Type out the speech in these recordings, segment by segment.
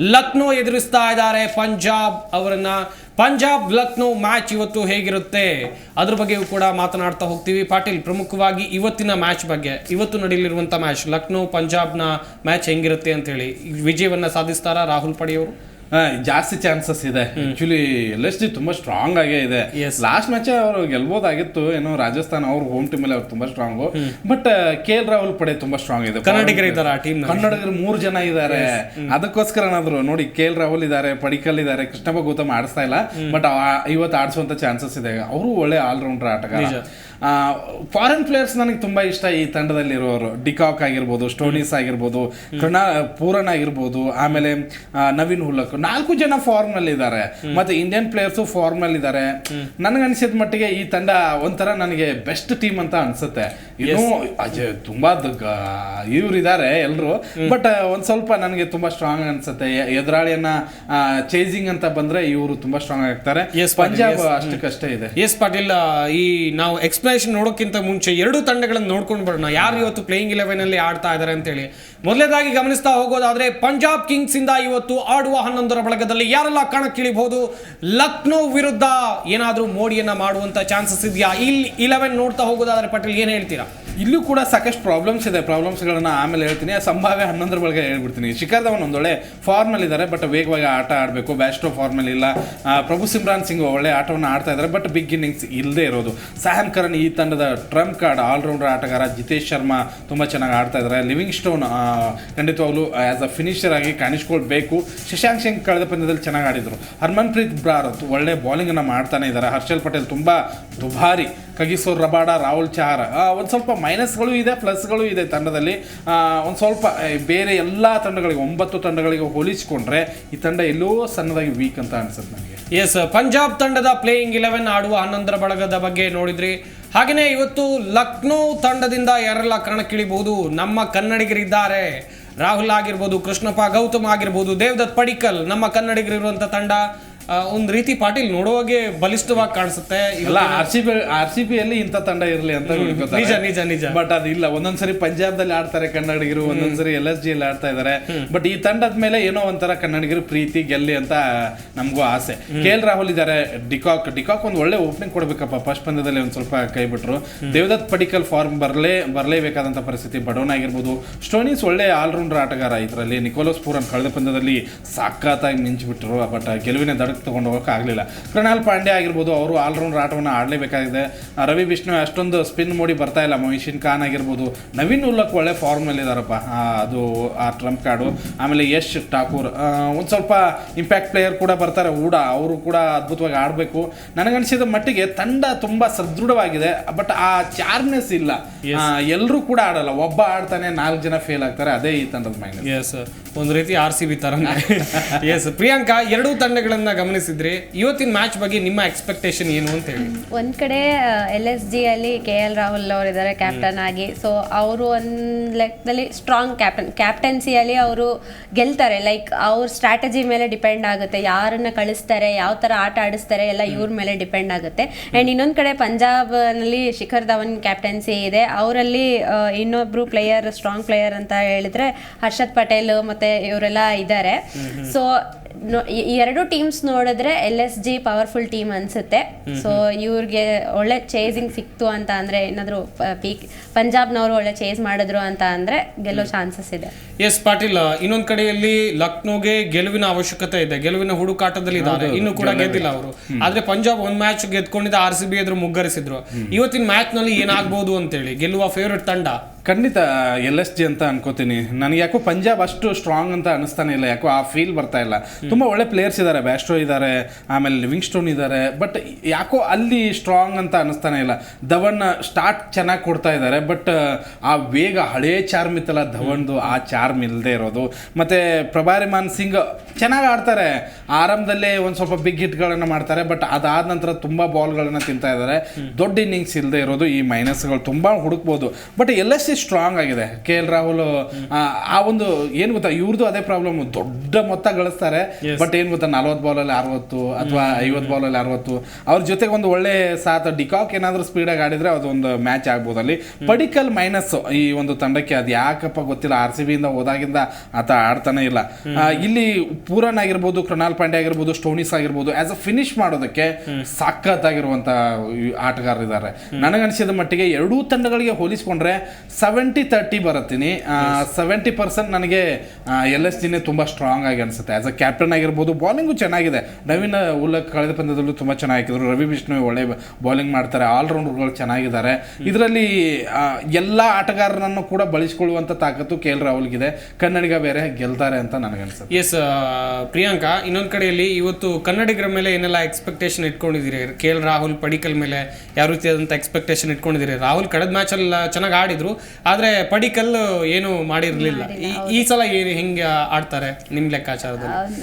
ಲಕ್ನೋ ಎದುರಿಸ್ತಾ ಇದ್ದಾರೆ. ಪಂಜಾಬ್ ಅವರನ್ನ, ಪಂಜಾಬ್ ಲಕ್ನೋ ಮ್ಯಾಚ್ ಇವತ್ತು ಹೇಗಿರುತ್ತೆ? ಅದ್ರ ಬಗ್ಗೆಯೂ ಕೂಡ ಮಾತನಾಡ್ತಾ ಹೋಗ್ತೀವಿ. ಪಾಟೀಲ್, ಪ್ರಮುಖವಾಗಿ ಇವತ್ತಿನ ಮ್ಯಾಚ್ ಬಗ್ಗೆ, ಇವತ್ತು ನಡೆಯಲಿರುವಂಥ ಮ್ಯಾಚ್ ಲಕ್ನೋ ಪಂಜಾಬ್ನ ಮ್ಯಾಚ್ ಹೆಂಗಿರುತ್ತೆ ಅಂತ ಹೇಳಿ. ವಿಜಯವನ್ನ ಸಾಧಿಸ್ತಾರಾ ರಾಹುಲ್ ಪಡೆಯವರು ಜಾಸ್ತಿ ಚಾನ್ಸಸ್ ಇದೆ. ಆಕ್ಚುಲಿ ಎಲ್ ಎಸ್ ಜಿ ತುಂಬಾ ಸ್ಟ್ರಾಂಗ್ ಆಗೇ ಇದೆ. ಲಾಸ್ಟ್ ಮ್ಯಾಚ್ ಅವರು ಗೆಲ್ಬೋದಾಗಿತ್ತು. ಏನೋ ರಾಜಸ್ಥಾನ ಅವ್ರ ಹೋಮ್ ಟೀಮ್ ಅಲ್ಲಿ ಅವ್ರು ತುಂಬಾ strong but K L Rahul ಪಡೆ ತುಂಬಾ ಸ್ಟ್ರಾಂಗ್ ಇದೆ. ಕನ್ನಡಿಗರು ಇದ್ದಾರೆ ಆ ಟೀಮ್ ಕನ್ನಡಿಗರು ಮೂರು ಜನ ಇದ್ದಾರೆ. ಅದಕ್ಕೋಸ್ಕರ ಏನಾದ್ರು ನೋಡಿ ಕೆ ಎಲ್ ರಾಹುಲ್ ಇದ್ದಾರೆ ಪಡಿಕಲ್ ಇದ್ದಾರೆ ಕೃಷ್ಣಪ್ಪ ಗೌತಮ್ ಆಡಿಸ್ತಾ ಇಲ್ಲ. ಬಟ್ ಇವತ್ತು ಆಡಿಸುವಂತ ಚಾನ್ಸಸ್ ಇದೆ. ಅವರು ಒಳ್ಳೆ ಆಲ್ರೌಂಡರ್ ಆಟಗಾರ. ಫಾರಿನ್ ಪ್ಲೇಯರ್ಸ್ ನನಗೆ ತುಂಬಾ ಇಷ್ಟ ಈ ತಂಡದಲ್ಲಿರೋರು ಡಿಕಾಕ್ ಆಗಿರ್ಬೋದು ಸ್ಟೋನಿಸ್ ಆಗಿರ್ಬೋದು ಕೃಣಾ ಪೂರನ್ ಆಗಿರ್ಬೋದು ಆಮೇಲೆ ನವೀನ್ ಹುಲ್ಲಕ್ ನಾಲ್ಕು ಜನ ಫಾರ್ಮ್ನಲ್ಲಿ ಇದ್ದಾರೆ ಮತ್ತೆ ಇಂಡಿಯನ್ ಪ್ಲೇಯರ್ಸ್ ಫಾರ್ಮ್ನಲ್ಲಿ ಇದ್ದಾರೆ ನನಗೆ ಅನಿಸಿದ ಮಟ್ಟಿಗೆ ಈ ತಂಡ ಒಂಥರ ನನಗೆ ಬೆಸ್ಟ್ ಟೀಮ್ ಅಂತ ಅನ್ಸುತ್ತೆ. ಇನ್ನು ಅಜಯ್ ತುಂಬಾ ಇವ್ರು ಇದಾರೆ ಎಲ್ರು. ಬಟ್ ಒಂದ್ ಸ್ವಲ್ಪ ನನಗೆ ತುಂಬಾ ಸ್ಟ್ರಾಂಗ್ ಅನ್ಸುತ್ತೆ. ಎದುರಾಳಿಯನ್ನ ಚೇಸಿಂಗ್ ಅಂತ ಬಂದ್ರೆ ಇವರು ತುಂಬಾ ಸ್ಟ್ರಾಂಗ್ ಆಗ್ತಾರೆ. ಪಂಜಾಬ್ ಅಷ್ಟಕ್ಕಷ್ಟೇ ಇದೆ. ಎಸ್ ಪಾಟೀಲ್. ಈ ನಾವು ಎಕ್ಸ್ಪ್ಲನೇಷನ್ ನೋಡೋಕ್ಕಿಂತ ಮುಂಚೆ ಎರಡು ತಂಡಗಳನ್ನು ನೋಡ್ಕೊಂಡು ಬರೋಣ. ಯಾರು ಇವತ್ತು ಪ್ಲೇಯಿಂಗ್ ಇಲೆವೆನ್ ಅಲ್ಲಿ ಆಡ್ತಾ ಇದ್ದಾರೆ ಅಂತೇಳಿ. ಮೊದಲೇದಾಗಿ ಗಮನಿಸ್ತಾ ಹೋಗೋದಾದ್ರೆ ಪಂಜಾಬ್ ಕಿಂಗ್ಸ್ ಇಂದ ಇವತ್ತು ಆಡುವ ಹನ್ನೊಂದರ ಬಳಗದಲ್ಲಿ ಯಾರೆಲ್ಲ ಕಣಕ್ಕಿಳಿಬಹುದು? ಲಕ್ನೋ ವಿರುದ್ಧ ಏನಾದರೂ ಮೋಡಿಯನ್ನ ಮಾಡುವಂತ ಚಾನ್ಸಸ್ ಇದೆಯಾ? ಇಲ್ಲಿ ಇಲೆವೆನ್ ನೋಡ್ತಾ ಹೋಗೋದಾದ್ರೆ ಪಟೇಲ್ ಏನ್ ಹೇಳ್ತೀರಾ? ಇಲ್ಲೂ ಕೂಡ ಸಾಕಷ್ಟು ಪ್ರಾಬ್ಲಮ್ಸ್ ಇದೆ ಪ್ರಾಬ್ಲಮ್ಸ್ಗಳನ್ನ ಆಮೇಲೆ ಹೇಳ್ತೀನಿ. ಸಂಭಾವ್ಯ ಹನ್ನೊಂದರ ಬಗ್ಗೆ ಹೇಳ್ಬಿಡ್ತೀನಿ. ಶಿಖರ್ ಧವನ್ ಒಂದೊಳ್ಳೆ ಫಾರ್ಮ್ ಅಲ್ಲಿ ಇದ್ದಾರೆ ಬಟ್ ವೇಗವಾಗಿ ಆಟ ಆಡಬೇಕು. ಬ್ಯಾಸ್ಟೋ ಫಾರ್ಮ್ ಅಲ್ಲಿ ಇಲ್ಲ. ಪ್ರಭು ಸಿಮ್ರಾನ್ ಸಿಂಗ್ ಒಳ್ಳೆ ಆಟವನ್ನು ಆಡ್ತಾ ಇದ್ದಾರೆ ಬಟ್ ಬಿಗ್ ಇನ್ನಿಂಗ್ಸ್ ಇಲ್ಲದೆ ಇರೋದು. ಸಹನ್ ಕರಣ್ ಈ ತಂಡದ ಟ್ರಂಪ್ ಕಾರ್ಡ್ ಆಲ್ರೌಂಡರ್ ಆಟಗಾರ ಜಿತೇಶ್ ಶರ್ಮಾ ತುಂಬಾ ಚೆನ್ನಾಗಿ ಆಡ್ತಾ ಇದ್ದಾರೆ ಲಿವಿಂಗ್ ಸ್ಟೋನ್ ಖಂಡಿತವಾಗ್ಲೂ ಆ್ಯಸ್ ಅ ಫಿನಿಷರ್ ಆಗಿ ಕಾಣಿಸ್ಕೊಳ್ಬೇಕು. ಶಶಾಂಕ್ ಸಿಂಗ್ ಕಳೆದ ಪಂದ್ಯದಲ್ಲಿ ಚೆನ್ನಾಗಿ ಆಡಿದರು. ಹರ್ಮನ್ಪ್ರೀತ್ ಬ್ರಾರತ್ ಒಳ್ಳೆ ಬೌಲಿಂಗ್ ಅನ್ನ ಮಾಡ್ತಾನೆ ಇದ್ದಾರೆ ಹರ್ಷಲ್ ಪಟೇಲ್ ತುಂಬಾ ದುಬಾರಿ. ಕಗಿಸೋರ್ ರಬಾಡ, ರಾಹುಲ್ ಚಹಾರ್ ಒಂದ್ ಸ್ವಲ್ಪ ಮೈನಸ್ಗಳು ಇದೆ, ಪ್ಲಸ್ಗಳು ಇದೆ ತಂಡದಲ್ಲಿ. ಒಂದು ಸ್ವಲ್ಪ ಬೇರೆ ಎಲ್ಲ ತಂಡಗಳಿಗೆ, ಒಂಬತ್ತು ತಂಡಗಳಿಗೆ ಹೋಲಿಸಿಕೊಂಡ್ರೆ ಈ ತಂಡ ಎಲ್ಲೋ ಸಣ್ಣದಾಗಿ ವೀಕ್ ಅಂತ ಅನ್ಸುತ್ತೆ ನನಗೆ. ಎಸ್ ಪಂಜಾಬ್ ತಂಡದ ಪ್ಲೇಯಿಂಗ್ ಇಲೆವೆನ್ ಆಡುವ ಹನ್ನೊಂದರ ಬಳಗದ ಬಗ್ಗೆ ನೋಡಿದ್ರಿ. ಹಾಗೆಯೇ ಇವತ್ತು ಲಕ್ನೋ ತಂಡದಿಂದ ಯಾರೆಲ್ಲ ಕಣಕ್ಕಿಳಿಬಹುದು ನಮ್ಮ ಕನ್ನಡಿಗರಿದ್ದಾರೆ. ರಾಹುಲ್ ಆಗಿರ್ಬೋದು, ಕೃಷ್ಣಪ್ಪ ಗೌತಮ್ ಆಗಿರ್ಬೋದು, ದೇವದತ್ ಪಡಿಕಲ್, ನಮ್ಮ ಕನ್ನಡಿಗರಿರುವಂಥ ತಂಡ ಒಂದ್ ರೀತಿ ಪಾಟೀಲ್ ನೋಡುವಾಗೆ ಬಲಿಷ್ಠವಾಗಿ ಕಾಣಿಸುತ್ತೆ. ಇಲ್ಲ R C B R C ಅಲ್ಲಿ ಇಂಥ ತಂಡ ಇರಲಿ ಅಂತ ನಿಜ ನಿಜ ನಿಜ. ಬಟ್ ಅದಿಲ್ಲ ಒಂದೊಂದ್ಸರಿ ಪಂಜಾಬ್ದಲ್ಲಿ ಆಡ್ತಾರೆ ಕನ್ನಡಿಗರು ಒಂದೊಂದ್ಸರಿ ಎಲ್ ಎಸ್ ಜಿ ಅಲ್ಲಿ ಆಡ್ತಾ ಇದ್ದಾರೆ ಬಟ್ ಈ ತಂಡದ ಮೇಲೆ ಏನೋ ಒಂಥರ ಕನ್ನಡಿಗರು ಪ್ರೀತಿ ಗೆಲ್ಲಿ ಅಂತ ನಮಗೂ ಆಸೆ. ಕೆ ಎಲ್ ರಾಹುಲ್ ಇದ್ದಾರೆ ಡಿಕಾಕ್ ಡಿಕಾಕ್ ಒಂದು ಒಳ್ಳೆ ಓಪನಿಂಗ್ ಕೊಡ್ಬೇಕಪ್ಪ. ಫಸ್ಟ್ ಪಂದ್ಯದಲ್ಲಿ ಒಂದ್ ಸ್ವಲ್ಪ ಕೈ ಬಿಟ್ರು. ದೇವದತ್ ಪಡಿಕಲ್ ಫಾರ್ಮ್ ಬರಲೇ ಬರಲೇಬೇಕಾದಂತ ಪರಿಸ್ಥಿತಿ ಬಡೋನ್ ಆಗಿರ್ಬೋದು. ಸ್ಟೋನಿಸ್ ಒಳ್ಳೆ ಆಲ್ರೌಂಡರ್ ಆಟಗಾರ ಇದರಲ್ಲಿ. ನಿಕೋಲೋಸ್ ಪೂರನ್ ಕಳೆದ ಪಂದ್ಯದಲ್ಲಿ ಸಾಕಾತಾಗಿ ಮಿಂಚ್ಬಿಟ್ರು ಬಟ್ ಗೆಲುವಿನ ದಡಕ್ಕೆ ತಗೊಂಡು ಹೋಗಕ್ಕೆ ಆಗಲಿಲ್ಲ. ಕೃಣಾಲ್ ಪಾಂಡೆ ಆಗಿರ್ಬೋದು ಅವರು ಆಲ್ರೌಂಡರ್ ಆಟವನ್ನು ಆಡಲೇಬೇಕಾಗಿದೆ. ರವಿ ಬಿಷ್ಣು ಅಷ್ಟೊಂದು ಸ್ಪಿನ್ ಮೋಡಿ ಬರ್ತಾ ಇಲ್ಲ. ಮೊಹಿಶಿನ್ ಖಾನ್ ಆಗಿರ್ಬೋದು ನವೀನ್ ಉಲ್ಲಕ್ ಒಳ್ಳೆ ಫಾರ್ಮಲ್ಲಿದ್ದಾರಪ್ಪ ಅದು ಆ ಟ್ರಂಪ್ ಕಾರ್ಡು. ಆಮೇಲೆ ಯಶ್ ಠಾಕೂರ್. ಒಂದು ಸ್ವಲ್ಪ ಇಂಪ್ಯಾಕ್ಟ್ ಪ್ಲೇಯರ್ ಕೂಡ ಬರ್ತಾರೆ. ಊಡ ಅವರು ಕೂಡ ಅದ್ಭುತವಾಗಿ ಆಡಬೇಕು. ನನಗನ್ಸಿದ ಮಟ್ಟಿಗೆ ತಂಡ ತುಂಬ ಸದೃಢವಾಗಿದೆ. ಬಟ್ ಆ ಚಾರ್ನೆಸ್ ಇಲ್ಲ. ಎಲ್ಲರೂ ಕೂಡ ಆಡಲ್ಲ. ಒಬ್ಬ ಆಡ್ತಾನೆ ನಾಲ್ಕು ಜನ ಫೇಲ್ ಆಗ್ತಾರೆ. ಅದೇ ಈ ತಂಡದ ಮೈನಸ್ ಎಸ್ ಒಂದು ರೀತಿ ಆರ್ ಸಿ ಬಿ ತರ ಎಸ್ ಪ್ರಿಯಾಂಕಾ ಎರಡೂ ತಂಡಗಳನ್ನ ಗಮನಿಸಿದ್ರೆ ಇವತ್ತಿನ ಮ್ಯಾಚ್ ಬಗ್ಗೆ ನಿಮ್ಮ ಎಕ್ಸ್ಪೆಕ್ಟೇಷನ್ ಏನು ಅಂತ ಹೇಳಿ. ಒಂದ್ ಕಡೆ ಎಲ್ ಎಸ್ ಜಿ ಅಲ್ಲಿ ಕೆ ಎಲ್ ರಾಹುಲ್ ಅವರು ಇದ್ದಾರೆ ಕ್ಯಾಪ್ಟನ್ ಆಗಿ. ಸೊ ಅವರು ಒಂದ್ ಲೆಕ್ಕದಲ್ಲಿ ಸ್ಟ್ರಾಂಗ್ ಕ್ಯಾಪ್ಟನ್ ಕ್ಯಾಪ್ಟನ್ಸಿಯಲ್ಲಿ ಅವರು ಗೆಲ್ತಾರೆ. ಲೈಕ್ ಅವ್ರ ಸ್ಟ್ರಾಟಜಿ ಮೇಲೆ ಡಿಪೆಂಡ್ ಆಗುತ್ತೆ. ಯಾರನ್ನ ಕಳಿಸ್ತಾರೆ ಯಾವ ತರ ಆಟ ಆಡಿಸ್ತಾರೆ ಎಲ್ಲ ಇವ್ರ ಮೇಲೆ ಡಿಪೆಂಡ್ ಆಗುತ್ತೆ. ಅಂಡ್ ಇನ್ನೊಂದ್ ಕಡೆ ಪಂಜಾಬ್ನಲ್ಲಿ ಶಿಖರ್ ಧವನ್ ಕ್ಯಾಪ್ಟನ್ಸಿ ಇದೆ. ಅವರಲ್ಲಿ ಇನ್ನೊಬ್ರು ಪ್ಲೇಯರ್ ಸ್ಟ್ರಾಂಗ್ ಪ್ಲೇಯರ್ ಅಂತ ಹೇಳಿದ್ರೆ ಹರ್ಷದ್ ಪಟೇಲ್ ಮತ್ತೆ ಇವರೆಲ್ಲ ಇದ್ದಾರೆ ಸೊ ಈ ಎರಡು ಟೀಮ್ಸ್ ನೋಡಿದ್ರೆ L S G powerful team ಅನ್ಸುತ್ತೆ. ಸೊ ಇವ್ರಿಗೆ ಒಳ್ಳೆ ಚೇಸಿಂಗ್ ಸಿಕ್ತು ಅಂತ ಅಂದ್ರೆ ಏನಾದ್ರು ಪೀಕ್ ಪಂಜಾಬ್ನವರು ಒಳ್ಳೆ ಚೇಸ್ ಮಾಡಿದ್ರು ಅಂತ ಅಂದ್ರೆ ಗೆಲ್ಲೋ ಚಾನ್ಸಸ್ ಇದೆ. ಎಸ್ ಪಾಟೀಲ್ ಇನ್ನೊಂದ್ ಕಡೆಯಲ್ಲಿ ಲಕ್ನೋಗೆ ಗೆಲುವಿನ ಅವಶ್ಯಕತೆ ಇದೆ. ಗೆಲುವಿನ ಹುಡುಕಾಟದಲ್ಲಿ ಇದ್ದಾರೆ. ಇನ್ನು ಕೂಡ ಗೆದ್ದಿಲ್ಲ ಅವರು. ಆದ್ರೆ ಪಂಜಾಬ್ ಒಂದ್ ಮ್ಯಾಚ್ ಗೆದ್ಕೊಂಡಿದ್ದ ಆರ್ ಸಿ ಬಿ ಎದುರು ಮುಗ್ಗರಿಸಿದ್ರು. ಇವತ್ತಿನ ಮ್ಯಾಚ್ನಲ್ಲಿ ಏನಾಗ್ಬೋದು ಅಂತೇಳಿ. ಗೆಲ್ಲುವ ಫೇವ್ರೆಟ್ ತಂಡ? ಖಂಡಿತ ಎಲ್ ಎಸ್ ಜಿ ಅಂತ ಅನ್ಕೋತೀನಿ. ನನಗೆ ಯಾಕೋ ಪಂಜಾಬ್ ಅಷ್ಟು ಸ್ಟ್ರಾಂಗ್ ಅಂತ ಅನಿಸ್ತಾನೆ ಇಲ್ಲ ಯಾಕೋ ಆ ಫೀಲ್ ಬರ್ತಾ ಇಲ್ಲ. ತುಂಬ ಒಳ್ಳೆ ಪ್ಲೇಯರ್ಸ್ ಇದ್ದಾರೆ ಬ್ಯಾಸ್ಟ್ರೋ ಇದ್ದಾರೆ ಆಮೇಲೆ ಲಿವಿಂಗ್ ಸ್ಟೋನ್ ಇದ್ದಾರೆ ಬಟ್ ಯಾಕೋ ಅಲ್ಲಿ ಸ್ಟ್ರಾಂಗ್ ಅಂತ ಅನಿಸ್ತಾನೆ ಇಲ್ಲ. ಧವನ್ ಸ್ಟಾರ್ಟ್ ಚೆನ್ನಾಗಿ ಕೊಡ್ತಾ ಇದ್ದಾರೆ ಬಟ್ ಆ ವೇಗ ಹಳೇ ಚಾರ್ಮ್ ಇತ್ತಲ್ಲ ಧವನ್ದು ಆ ಚಾರ್ಮ್ ಇಲ್ಲದೆ ಇರೋದು. ಮತ್ತೆ ಪ್ರಭಾರಿಮಾನ್ ಸಿಂಗ್ ಚೆನ್ನಾಗಿ ಆಡ್ತಾರೆ. ಆರಂಭದಲ್ಲೇ ಒಂದು ಸ್ವಲ್ಪ ಬಿಗ್ ಹಿಟ್ಗಳನ್ನು ಮಾಡ್ತಾರೆ ಬಟ್ ಅದಾದ ನಂತರ ತುಂಬ ಬಾಲ್ಗಳನ್ನು ತಿಂತಾ ಇದ್ದಾರೆ ದೊಡ್ಡ ಇನ್ನಿಂಗ್ಸ್ ಇಲ್ಲದೆ ಇರೋದು ಈ ಮೈನಸ್ಗಳು ತುಂಬ ಹುಡುಕ್ಬೋದು. But L S C strong ಆಗಿದೆ. ಕೆ ಎಲ್ ರಾಹುಲ್ ಆ, ಒಂದು ಏನ್ ಗೊತ್ತಾ ಇವ್ರದ್ದು ಅದೇ ಪ್ರಾಬ್ಲಮ್ ದೊಡ್ಡ ಮೊತ್ತ ಗಳಿಸ್ತಾರೆ ಬಟ್ ಏನ್ ಗೊತ್ತಾ ಬಾಲ್ ಬಾಲಲ್ಲಿ ಅರವತ್ತು ಅಥವಾ ಐವತ್ತು ಬಾಲಲ್ಲಿ ಅರವತ್ತು. ಅವ್ರ ಜೊತೆಗೆ ಒಂದು ಒಳ್ಳೆ ಸಾತ್ ಡಿಕಾಕ್ ಏನಾದ್ರೂ ಸ್ಪೀಡಾಗಿ ಆಡಿದ್ರೆ ಅದೊಂದು ಮ್ಯಾಚ್ ಆಗ್ಬೋದು ಅಲ್ಲಿ. ಪಡಿಕಲ್ ಮೈನಸ್ ಈ ಒಂದು ತಂಡಕ್ಕೆ ಅದು ಯಾಕಪ್ಪ ಗೊತ್ತಿಲ್ಲ. ಆರ್ ಸಿ ಬಿಯಿಂದ ಹೋದಾಗಿಂದ ಆತ ಆಡ್ತಾನೆ ಇಲ್ಲ. ಇಲ್ಲಿ ಪೂರನ್ ಆಗಿರ್ಬೋದು ಕೃಣಾಲ್ ಪಾಂಡೆ ಆಗಿರ್ಬೋದು ಸ್ಟೋನಿಸ್ ಆಗಿರ್ಬೋದು ಆಸ್ ಅ ಫಿನಿಶ್ ಮಾಡೋದಕ್ಕೆ ಸಖತ್ತಾಗಿರುವಂತ ಆಟಗಾರರಿದ್ದಾರೆ. ನನಗನ್ಸಿದ ಮಟ್ಟಿಗೆ ಎರಡೂ ತಂಡಗಳಿಗೆ ಹೋಲಿಸ್ಕೊಂಡ್ರೆ ಸೆವೆಂಟಿ ತರ್ಟಿ ಬರತ್ತೀನಿ. ಸೆವೆಂಟಿ ಪರ್ಸೆಂಟ್ ನನಗೆ ಎಲ್ ಎಸ್ ಜಿನೇ ತುಂಬ ಸ್ಟ್ರಾಂಗ್ ಆಗಿ ಅನಿಸುತ್ತೆ. ಆಸ್ ಅ ಕ್ಯಾಪ್ಟನ್ ಆಗಿರ್ಬೋದು ಬಾಲಿಂಗು ಚೆನ್ನಾಗಿದೆ. ನವೀನ್ ಉಲ್ಲಕ್ ಕಳೆದ ಪಂದ್ಯದಲ್ಲೂ ತುಂಬಾ ಚೆನ್ನಾಗಿದ್ರು ರವಿ ವಿಷ್ಣು ಒಳ್ಳೆ ಬೌಲಿಂಗ್ ಮಾಡ್ತಾರೆ. ಆಲ್ರೌಂಡರ್ಗಳು ಚೆನ್ನಾಗಿದ್ದಾರೆ. ಇದರಲ್ಲಿ ಎಲ್ಲ ಆಟಗಾರರನ್ನು ಕೂಡ ಬಳಸಿಕೊಳ್ಳುವಂಥ ತಾಕತ್ತು ಕೆ ಎಲ್ ರಾಹುಲ್ಗಿದೆ. ಕನ್ನಡಿಗ ಬೇರೆ ಗೆಲ್ತಾರೆ ಅಂತ ನನಗನ್ಸುತ್ತೆ ಎಸ್ ಪ್ರಿಯಾಂಕಾ ಇನ್ನೊಂದು ಕಡೆಯಲ್ಲಿ ಇವತ್ತು ಕನ್ನಡಿಗರ ಮೇಲೆ ಏನೆಲ್ಲ ಎಕ್ಸ್ಪೆಕ್ಟೇಷನ್ ಇಟ್ಕೊಂಡಿದ್ದೀರಿ? ಕೆ ಎಲ್ ರಾಹುಲ್ ಪಡಿಕಲ್ ಮೇಲೆ ಯಾವ ರೀತಿಯಾದಂಥ ಎಕ್ಸ್ಪೆಕ್ಟೇಷನ್ ಇಟ್ಕೊಂಡಿದ್ದೀರಿ? ರಾಹುಲ್ ಕಳೆದ ಮ್ಯಾಚಲ್ಲಿ ಚೆನ್ನಾಗಿ ಆಡಿದ್ರು. ಆದ್ರೆ ಪಡಿಕಲ್ ಏನು ಮಾಡಿರ್ಲಿಲ್ಲ. ಈ- ಈ ಸಲ ಏನು ಹೆಂಗೆ ಆಡ್ತಾರೆ ನಿಮ್ ಲೆಕ್ಕಾಚಾರದಲ್ಲಿ?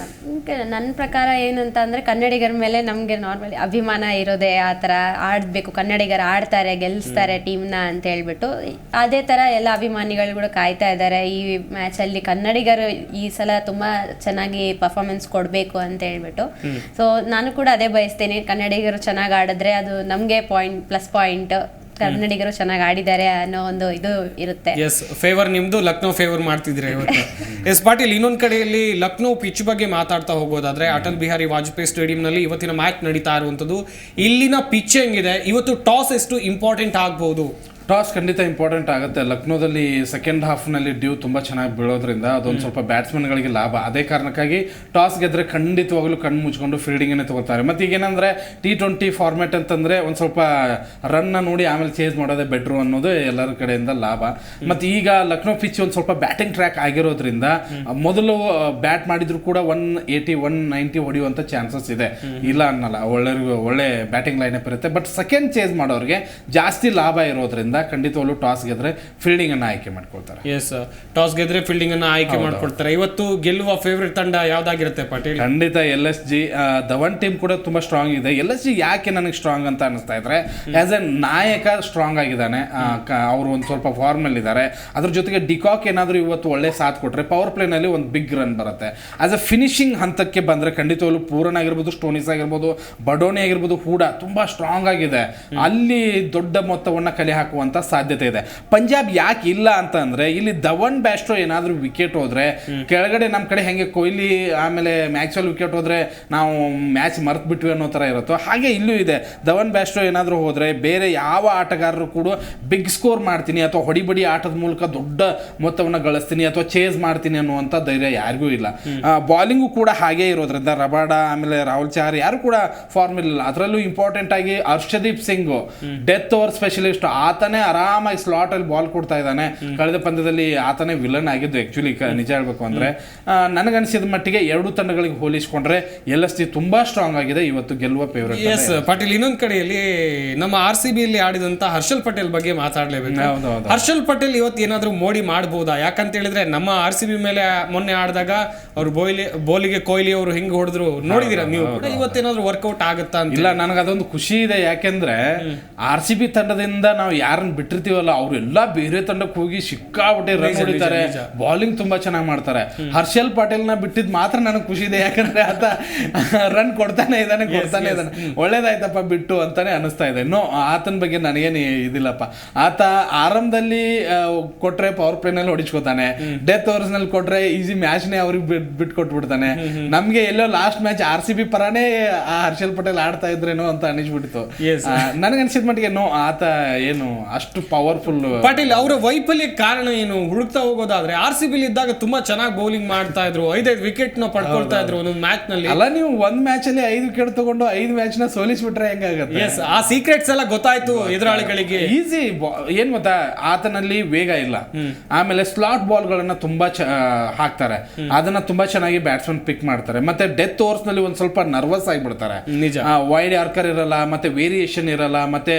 ನನ್ನ ಪ್ರಕಾರ ಏನಂತ ಅಂದ್ರೆ ಕನ್ನಡಿಗರ ಮೇಲೆ ನಮಗೆ ನಾರ್ಮಲಿ ಅಭಿಮಾನ ಇರೋದೇ ಆ ತರ ಆಡಬೇಕು. ಕನ್ನಡಿಗರು ಆಡ್ತಾರೆ ಗೆಲ್ಲಿಸ್ತಾರೆ ಟೀಮ್ನ ಅಂತ ಹೇಳ್ಬಿಟ್ಟು ಅದೇ ತರ ಎಲ್ಲ ಅಭಿಮಾನಿಗಳು ಕೂಡ ಕಾಯ್ತಾ ಇದ್ದಾರೆ. ಈ ಮ್ಯಾಚಲ್ಲಿ ಕನ್ನಡಿಗರು ಈ ಸಲ ತುಂಬಾ ಚೆನ್ನಾಗಿ ಪರ್ಫಾರ್ಮೆನ್ಸ್ ಕೊಡಬೇಕು ಅಂತ ಹೇಳ್ಬಿಟ್ಟು. ಸೊ ನಾನು ಕೂಡ ಅದೇ ಬಯಸ್ತೇನೆ. ಕನ್ನಡಿಗರು ಚೆನ್ನಾಗಿ ಆಡಿದ್ರೆ ಅದು ನಮಗೆ ಪಾಯಿಂಟ್ ಪ್ಲಸ್ ಪಾಯಿಂಟ್ ಕನ್ನಡಿಗರು ಚೆನ್ನಾಗಿ ಆಡಿದ್ದಾರೆ ಅನ್ನೋ ಒಂದು ಇದು ಇರುತ್ತೆ. ಎಸ್ ಫೇವರ್ ನಿಮ್ದು, ಲಕ್ನೋ ಫೇವರ್ ಮಾಡ್ತಿದ್ರೆ ಇವತ್ತು. ಎಸ್ ಪಾಟೀಲ್, ಇನ್ನೊಂದ್ ಕಡೆಯಲ್ಲಿ ಲಕ್ನೋ ಪಿಚ್ ಬಗ್ಗೆ ಮಾತಾಡ್ತಾ ಹೋಗೋದಾದ್ರೆ ಅಟಲ್ ಬಿಹಾರಿ ವಾಜಪೇಯಿ ಸ್ಟೇಡಿಯಂನಲ್ಲಿ ಇವತ್ತಿನ ಮ್ಯಾಚ್ ನಡೀತಾ ಇರುವಂತದ್ದು ಇಲ್ಲಿನ ಪಿಚ್ ಹೆಂಗಿದೆ? ಇವತ್ತು ಟಾಸ್ ಎಷ್ಟು ಇಂಪಾರ್ಟೆಂಟ್ ಆಗ್ಬಹುದು ಟಾಸ್ ಖಂಡಿತ ಇಂಪಾರ್ಟೆಂಟ್ ಆಗುತ್ತೆ. ಲಕ್ನೋದಲ್ಲಿ ಸೆಕೆಂಡ್ ಹಾಫ್ನಲ್ಲಿ ಡ್ಯೂ ತುಂಬ ಚೆನ್ನಾಗಿ ಬೀಳೋದ್ರಿಂದ ಅದೊಂದು ಸ್ವಲ್ಪ ಬ್ಯಾಟ್ಸ್ಮನ್ಗಳಿಗೆ ಲಾಭ. ಅದೇ ಕಾರಣಕ್ಕಾಗಿ ಟಾಸ್ ಗೆದ್ರೆ ಖಂಡಿತವಾಗ್ಲೂ ಕಣ್ಣು ಮುಚ್ಕೊಂಡು ಫೀಲ್ಡಿಂಗನ್ನೇ ತಗೋತಾರೆ. ಮತ್ತೆ ಈಗೇನಂದರೆ ಟಿ ಟ್ವೆಂಟಿ ಫಾರ್ಮ್ಯಾಟ್ ಅಂತಂದ್ರೆ ಒಂದು ಸ್ವಲ್ಪ ರನ್ನ ನೋಡಿ ಆಮೇಲೆ ಚೇಂಜ್ ಮಾಡೋದೇ ಬೆಟ್ರು ಅನ್ನೋದು ಎಲ್ಲರ ಕಡೆಯಿಂದ ಲಾಭ. ಮತ್ತೆ ಈಗ ಲಕ್ನೋ ಪಿಚ್ ಒಂದು ಸ್ವಲ್ಪ ಬ್ಯಾಟಿಂಗ್ ಟ್ರ್ಯಾಕ್ ಆಗಿರೋದ್ರಿಂದ ಮೊದಲು ಬ್ಯಾಟ್ ಮಾಡಿದ್ರು ಕೂಡ ಒನ್ ಏಯ್ಟಿ ಒನ್ ನೈಂಟಿ ಹೊಡೆಯುವಂಥ ಚಾನ್ಸಸ್ ಇದೆ. ಇಲ್ಲ ಅನ್ನಲ್ಲ ಒಳ್ಳೆ ಒಳ್ಳೆ ಬ್ಯಾಟಿಂಗ್ ಲೈನ್ ಅಪ್ ಇರುತ್ತೆ ಬಟ್ ಸೆಕೆಂಡ್ ಚೇಂಜ್ ಮಾಡೋರಿಗೆ ಜಾಸ್ತಿ ಲಾಭ ಇರೋದ್ರಿಂದ ಖಂಡಿತವಾಗ್ಲೂ ಟಾಸ್ ಗೆದ್ರೆ ಫೀಲ್ಡಿಂಗ್ ಅನ್ನ ಆಯ್ಕೆ ಮಾಡ್ಕೊಳ್ತಾರೆ. ಎಸ್ ಟಾಸ್ ಗೆದ್ರೆ ಫೀಲ್ಡಿಂಗ್ ಅನ್ನ ಆಯ್ಕೆ ಮಾಡ್ಕೊಳ್ತಾರೆ. ಇವತ್ತು ಗೆಲ್ಲುವ ಫೇವ್ರೆಟ್ ತಂಡ ಯಾವ್ದಾಗಿರುತ್ತೆ ಪಾಟೀಲ್? ಖಂಡಿತ L S G Dhawan team ಕೂಡ ತುಂಬಾ ಸ್ಟ್ರಾಂಗ್ ಇದೆ. ಎಲ್ ಎಸ್ ಜಿ ಯಾಕೆ ನನಗೆ ಸ್ಟ್ರಾಂಗ್ ಅಂತ ಅನಿಸ್ತಾ ಇದ್ರೆ ಆಸ್ ಎ ನಾಯಕ ಸ್ಟ್ರಾಂಗ್ ಆಗಿದ್ದಾನೆ. ಅವರು ಒಂದು ಸ್ವಲ್ಪ ಫಾರ್ಮ್ ಅಲ್ಲಿ ಇದ್ದಾರೆ ಅದ್ರ ಜೊತೆಗೆ ಡಿಕಾಕ್ ಏನಾದರೂ ಇವತ್ತು ಒಳ್ಳೆ ಸಾಥ್ ಕೊಟ್ರೆ ಪವರ್ ಪ್ಲೇನಲ್ಲಿ ಒಂದು ಬಿಗ್ ರನ್ ಬರುತ್ತೆ. ಆಸ್ ಅ ಫಿನಿಶಿಂಗ್ ಹಂತಕ್ಕೆ ಬಂದ್ರೆ ಖಂಡಿತವಾಗ್ಲೂ ಪೂರನ್ ಆಗಿರ್ಬೋದು ಸ್ಟೋನಿಸ್ ಆಗಿರ್ಬೋದು ಬಡೋನಿ ಆಗಿರ್ಬೋದು ಕೂಡ ತುಂಬಾ ಸ್ಟ್ರಾಂಗ್ ಆಗಿದೆ. ಅಲ್ಲಿ ದೊಡ್ಡ ಮೊತ್ತವನ್ನ ಕಲೆ ಹಾಕುವಂತ ಸಾಧ್ಯತೆ ಇದೆ. ಪಂಜಾಬ್ ಯಾಕೆ ಇಲ್ಲ ಅಂತ ಅಂದ್ರೆ ಇಲ್ಲಿ ಧವನ್ ಬ್ಯಾಸ್ಟ್ರೋ ಏನಾದರೂ ವಿಕೆಟ್ ಹೋದ್ರೆ ಕೆಳಗಡೆ ನಮ್ಮ ಕಡೆ ಹೆಂಗೆ ಕೊಹ್ಲಿ ಆಮೇಲೆ ಮ್ಯಾಕ್ಸ್ವೆಲ್ ವಿಕೆಟ್ ಹೋದ್ರೆ ನಾವು ಮ್ಯಾಚ್ ಮರ್ತ್ ಬಿಟ್ವಿ ಅನ್ನೋ ತರ ಇರುತ್ತೋ ಹಾಗೆ ಇಲ್ಲೂ ಇದೆ. ಧವನ್ ಬ್ಯಾಸ್ಟ್ರೋ ಏನಾದರೂ ಹೋದ್ರೆ ಬೇರೆ ಯಾವ ಆಟಗಾರರು ಕೂಡ ಬಿಗ್ ಸ್ಕೋರ್ ಮಾಡ್ತೀನಿ ಅಥವಾ ಹೊಡಿಬಡಿ ಆಟದ ಮೂಲಕ ದೊಡ್ಡ ಮೊತ್ತವನ್ನ ಗಳಿಸ್ತೀನಿ ಅಥವಾ ಚೇಸ್ ಮಾಡ್ತೀನಿ ಅನ್ನುವಂಥ ಧೈರ್ಯ ಯಾರಿಗೂ ಇಲ್ಲ. ಬಾಲಿಂಗು ಕೂಡ ಹಾಗೆ ಇರೋದ್ರಿಂದ ರಬಾಡ ಆಮೇಲೆ ರಾಹುಲ್ ಚಾರ್ ಯಾರು ಕೂಡ ಫಾರ್ಮ್ ಇಲ್ಲ. ಅದರಲ್ಲೂ ಇಂಪಾರ್ಟೆಂಟ್ ಆಗಿ Harshdeep Singh death over specialist ಆತನೇ ಆರಾಮಾಗಿ ಸ್ಲಾಟ್ ಅಲ್ಲಿ ಬಾಲ್ ಕೊಡ್ತಾ ಇದ್ದಾನೆ. ಕಳೆದ ಪಂದ್ಯದಲ್ಲಿ ಆತನೇ ವಿಲನ್ ಆಗಿದ್ದು ಆಕ್ಚುಲಿ ನಿಜ ಹೇಳ್ಬೇಕು ಅಂದ್ರೆ. ನನಗನ್ಸಿದ ಮಟ್ಟಿಗೆ ಎರಡು ತಂಡಗಳಿಗೆ ಹೋಲಿಸಿಕೊಂಡ್ರೆ ಎಲ್ ಎಸ್ ಟಿ ತುಂಬಾ ಸ್ಟ್ರಾಂಗ್ ಆಗಿದೆ. ಇವತ್ತು ಗೆಲ್ಲುವ ಫೇವರೇಟ್ ಎಸ್ ಪಟೇಲ್ ಇನ್ನೊಂದ್ ಕಡೆಯಲ್ಲಿ ನಮ್ಮ ಆರ್ ಸಿ ಬಿಯಲ್ಲಿ ಆಡಿದಂತ ಹರ್ಷಲ್ ಪಟೇಲ್ ಬಗ್ಗೆ ಮಾತಾಡ್ಲೇಬೇಕು. ಹರ್ಷಲ್ ಪಟೇಲ್ ಇವತ್ತು ಏನಾದ್ರೂ ಮೋಡಿ ಮಾಡಬಹುದಾ ಯಾಕಂತ ಹೇಳಿದ್ರೆ ನಮ್ಮ ಆರ್ ಸಿ ಬಿ ಮೇಲೆ ಮೊನ್ನೆ ಆಡಿದಾಗ ಅವ್ರು ಬೋಲಿ ಬೋಲಿಗೆ ಕೊಹ್ಲಿ ಅವರು ಹೆಂಗ್ ಹೊಡೆದ್ರು. ನೋಡಿದಿರಾ ನೀವು ಕೂಡ? ಇವತ್ತೇನಾದ್ರೂ ವರ್ಕೌಟ್ ಆಗುತ್ತಾ ಇಲ್ಲ ನನಗೆ ಅದೊಂದು ಖುಷಿ ಇದೆ. ಯಾಕೆಂದ್ರೆ ಆರ್ ಸಿ ಬಿ ತಂಡದಿಂದ ನಾವು ಯಾರನ್ನ ಬಿಟ್ಟಿರ್ತೀವಲ್ಲ ಅವರೆಲ್ಲ ಬೇರೆ ತಂಡಕ್ಕೆ ಹೋಗಿ ಸಿಕ್ಕಾಬಿಟ್ಟೆ ರನ್ ಹೊಡಿತಾರೆ ಬಾಲಿಂಗ್ ತುಂಬಾ ಚೆನ್ನಾಗಿ ಮಾಡ್ತಾರೆ. ಹರ್ಷಲ್ ಪಟೇಲ್ನ ಬಿಟ್ಟಿದ್ ಮಾತ್ರ ನನಗೆ ಖುಷಿ ಇದೆ ಯಾಕಂದ್ರೆ ಆತ ರನ್ ಕೊಡ್ತಾನೆ ಇದ್ದಾನೆ ಕೊಡ್ತಾನೆ ಇದ್ದಾನೆ. ಒಳ್ಳೇದಾಯ್ತಪ್ಪ ಬಿಟ್ಟು ಅಂತಾನೆ ಅನಿಸ್ತಾ ಇದೆ. ನೋ ಆತನ ಬಗ್ಗೆ ನನಗೇನು ಇದಿಲ್ಲಪ್ಪ. ಆತ ಆರಂಭದಲ್ಲಿ ಕೊಟ್ರೆ ಪವರ್ ಪ್ಲೇನಲ್ಲಿ ಹೊಡಿಸ್ಕೊತಾನೆ. ಡೆತ್ ಓವರ್ಸ್ನಲ್ಲಿ ಕೊಟ್ರೆ ಈಸಿ ಮ್ಯಾಚ್ನೇ ಅವ್ರಿಗೆ ಬಿಟ್ ಬಿಟ್ಕೊಟ್ಬಿಡ್ತಾನೆ. ನಮ್ಗೆ ಎಲ್ಲೋ last match R C B ಪರಾನೇ ಆ ಹರ್ಷಲ್ ಪಟೇಲ್ ಆಡ್ತಾ ಇದ್ರೇನೋ ಅಂತ ಅನಿಸ್ಬಿಡ್ತು. ನನಗೆ ನನಗನ್ಸಿದ ಮಟ್ಟಿಗೆ ನೋ ಆತ ಏನು ಅಷ್ಟು ಪವರ್ಫುಲ್ ಪಾಟೀಲ್ ಅವರ ವೈಫಲ್ಯ ಕಾರಣ ಏನು? ಹುಡುಕ್ತಾ ಹೋಗೋದಾದ್ರೆ ಆರ್ ಸಿ ಬಿಲಿ ಇದ್ದಾಗ ತುಂಬಾ ಚೆನ್ನಾಗಿ ಬೌಲಿಂಗ್ ಮಾಡ್ತಾ ಇದ್ರು. ಐದೈದು ವಿಕೆಟ್ನ ಪಡ್ಕೊಳ್ತಾ ಇದ್ರು ಒಂದೊಂದು ಮ್ಯಾಚ್ನಲ್ಲಿ. ಅಲ್ಲ ನೀವು ಒಂದ್ ಮ್ಯಾಚ್ ಅಲ್ಲಿ ಐದು ವಿಕೆಟ್ ತಗೊಂಡು ಐದು ಮ್ಯಾಚ್ನ ಸೋಲಿಸ್ಬಿಟ್ರೆ ಹೆಂಗಾಗತ್ತೆ? ಎಸ್ ಆ ಸೀಕ್ರೆಟ್ಸ್ ಎಲ್ಲ ಗೊತ್ತಾಯ್ತು ಎದುರಾಳಿಗಳಿಗೆ. ಈಸಿ ಏನ್ ಗೊತ್ತಾ? ಆತನಲ್ಲಿ ವೇಗ ಇಲ್ಲ. ಆಮೇಲೆ ಸ್ಲಾಟ್ ಬಾಲ್ ಗಳನ್ನ ತುಂಬಾ ಹಾಕ್ತಾರೆ. ಅದನ್ನ ತುಂಬಾ ಚೆನ್ನಾಗಿ ಬ್ಯಾಟ್ಸ್ಮನ್ ಪಿಕ್ ಮಾಡ್ತಾರೆ. ಮತ್ತೆ ಡೆತ್ ಓವರ್ಸ್ನಲ್ಲಿ ಒಂದ್ ಸ್ವಲ್ಪ ನರ್ವಸ್ ಆಗಿಬಿಡ್ತಾರೆ. ನಿಜ. ವೈಡ್ ಯಾರ್ಕರ್ ಇರಲ್ಲ ಮತ್ತೆ ವೇರಿಯೇಷನ್ ಇರಲ್ಲ ಮತ್ತೆ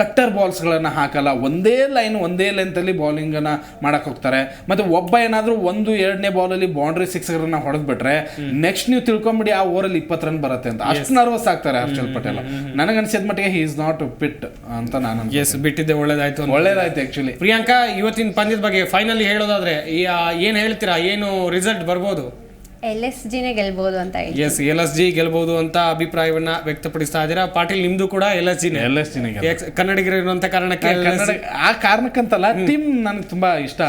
ಕಟ್ಟರ್ ಬಾಲ್ಸ್ ಗಳನ್ನ ಅನ್ನ ಹಾಕಲ್ಲ ಒಂದೇ ಲೈನ್ ಒಂದೇ ಲೆಂತಲ್ಲಿ ಅಲ್ಲಿ ಬೌಲಿಂಗ್ ಅನ್ನ ಮಾಡಕ್ ಹೋಗ್ತಾರೆ. ಮತ್ತೆ ಒಬ್ಬ ಏನಾದರೂ ಒಂದು ಎರಡನೇ ಬಾಲಲ್ಲಿ ಅಲ್ಲಿ ಬೌಂಡ್ರಿ ಸಿಕ್ಸರನ್ನ ಹೊಡೆದ್ಬಿಟ್ರೆ ನೆಕ್ಸ್ಟ್ ನೀವು ತಿಳ್ಕೊಂಬಿಡಿ ಆ ಓವರಲ್ಲಿ ಇಪ್ಪತ್ತು ರನ್ ಬರುತ್ತೆ ಅಂತ. ಅಷ್ಟು ನರ್ವಸ್ ಆಗ್ತಾರೆ ಹರ್ಷಲ್ ಪಟೇಲ್. ನನಗನ್ಸಿದ ಮಟ್ಟಿಗೆ ಹಿ ಇಸ್ ನಾಟ್ ಪಿಟ್ ಅಂತ ನಾನು. ಎಸ್ ಬಿಟ್ಟಿದ್ದೆ ಒಳ್ಳೇದಾಯ್ತು. ಒಳ್ಳೇದಾಯ್ತು ಆ್ಯಕ್ಚುಲಿ ಪ್ರಿಯಾಂಕಾ ಇವತ್ತಿನ ಪಂದ್ಯದ ಬಗ್ಗೆ ಫೈನಲಿ ಹೇಳೋದಾದ್ರೆ ಏನ್ ಹೇಳ್ತೀರಾ ಏನು ರಿಸಲ್ಟ್ ಬರ್ಬೋದು? ಎಲ್ ಎಸ್ ಜಿನೇ ಗೆಲ್ಬೋದು ಅಂತ ಹೇಳಿ ಎಸ್ ಎಲ್ ಎಸ್ ಜಿ ಗೆಲ್ಬಹುದು ಅಂತ ಅಭಿಪ್ರಾಯವನ್ನ ವ್ಯಕ್ತಪಡಿಸ್ತಾ ಇದ್ದೀರಾ? ಪಾಟೀಲ್ ನಿಮ್ದು ಕೂಡ ಎಲ್ ಎಸ್ ಜಿನೇ ಎಲ್ ಎಸ್ ಜಿನೇ ಕನ್ನಡಿಗರು ಇರುವಂತ ಕಾರಣಕ್ಕೆ ಕನ್ನಡ ಆ ಕಾರಣಕ್ಕಂತಲ್ಲ ಟೀಮ್ ನನಗೆ ತುಂಬಾ ಇಷ್ಟ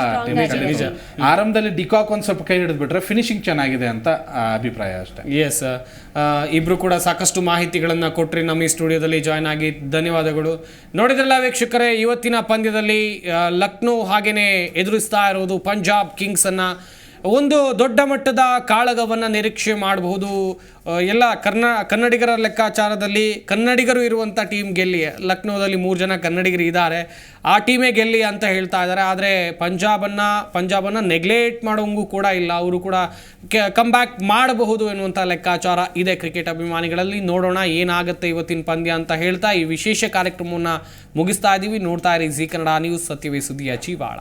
ನಿಜ. ಆರಂಭದಲ್ಲಿ ಡಿಕಾಕ್ ಒಂದ್ ಸ್ವಲ್ಪ ಕೈ ಹಿಡಿದ್ಬಿಟ್ರೆ ಫಿನಿಶಿಂಗ್ ಚೆನ್ನಾಗಿದೆ ಅಂತ ಅಭಿಪ್ರಾಯ ಅಷ್ಟೇ. ಎಸ್ ಇಬ್ರು ಕೂಡ ಸಾಕಷ್ಟು ಮಾಹಿತಿಗಳನ್ನ ಕೊಟ್ರಿ ನಮ್ಮ ಈ ಸ್ಟುಡಿಯೋದಲ್ಲಿ ಜಾಯ್ನ್ ಆಗಿ. ಧನ್ಯವಾದಗಳು. ನೋಡಿದ್ರಲ್ಲ ವೀಕ್ಷಕರೇ ಇವತ್ತಿನ ಪಂದ್ಯದಲ್ಲಿ ಆ, ಲಕ್ನೋ ಹಾಗೇನೆ ಎದುರಿಸ್ತಾ ಇರೋದು ಪಂಜಾಬ್ ಕಿಂಗ್ಸ್ ಅನ್ನ ಒಂದು ದೊಡ್ಡ ಮಟ್ಟದ ಕಾಳಗವನ್ನು ನಿರೀಕ್ಷೆ ಮಾಡಬಹುದು. ಎಲ್ಲ ಕರ್ನ, ಕನ್ನಡಿಗರ ಲೆಕ್ಕಾಚಾರದಲ್ಲಿ ಕನ್ನಡಿಗರು ಇರುವಂಥ ಟೀಮ್ ಗೆಲ್ಲಿ, ಲಕ್ನೋದಲ್ಲಿ ಮೂರು ಜನ ಕನ್ನಡಿಗರು ಇದ್ದಾರೆ. ಆ ಟೀಮೇ ಗೆಲ್ಲಿ ಅಂತ ಹೇಳ್ತಾ ಇದ್ದಾರೆ. ಆದರೆ ಪಂಜಾಬನ್ನು ಪಂಜಾಬನ್ನು ನೆಗ್ಲೆಕ್ಟ್ ಮಾಡೋಂಗೂ ಕೂಡ ಇಲ್ಲ. ಅವರು ಕೂಡ ಕಮ್ ಬ್ಯಾಕ್ ಮಾಡಬಹುದು ಎನ್ನುವಂಥ ಲೆಕ್ಕಾಚಾರ ಇದೆ ಕ್ರಿಕೆಟ್ ಅಭಿಮಾನಿಗಳಲ್ಲಿ. ನೋಡೋಣ ಏನಾಗುತ್ತೆ ಇವತ್ತಿನ ಪಂದ್ಯ ಅಂತ ಹೇಳ್ತಾ ಈ ವಿಶೇಷ ಕಾರ್ಯಕ್ರಮವನ್ನು ಮುಗಿಸ್ತಾ ಇದ್ದೀವಿ ನೋಡ್ತಾ ಇರಿ ಜಿ ಕನ್ನಡ ನ್ಯೂಸ್ ಸತ್ಯವೇ ಸುದ್ದಿಯ ಚೀವಾಳ.